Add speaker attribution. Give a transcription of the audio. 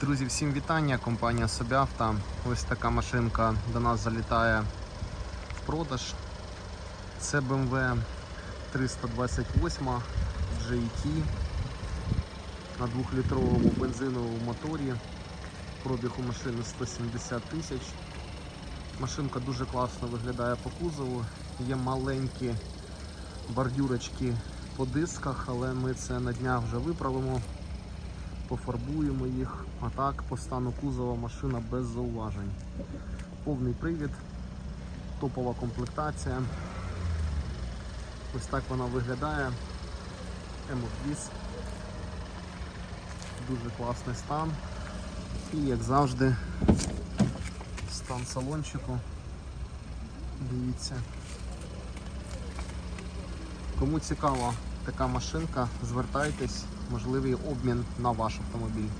Speaker 1: Друзі, всім вітання. Компанія Собявта. Ось така машинка до нас залітає в продаж. Це BMW 328 GT на 2-літровому бензиновому моторі. Пробіг у машини 170 тисяч. Машинка дуже класно виглядає по кузову. Є маленькі бордюрочки по дисках, але ми це на днях вже виправимо пофарбуємо їх. А так по стану кузова машина без зауважень. Повний привід, топова комплектація. Ось так вона виглядає. Емохвіз. Дуже класний стан. І як завжди, стан салончику. Дивіться. Кому цікава така машинка, звертайтесь, можливий обмін на ваш автомобіль.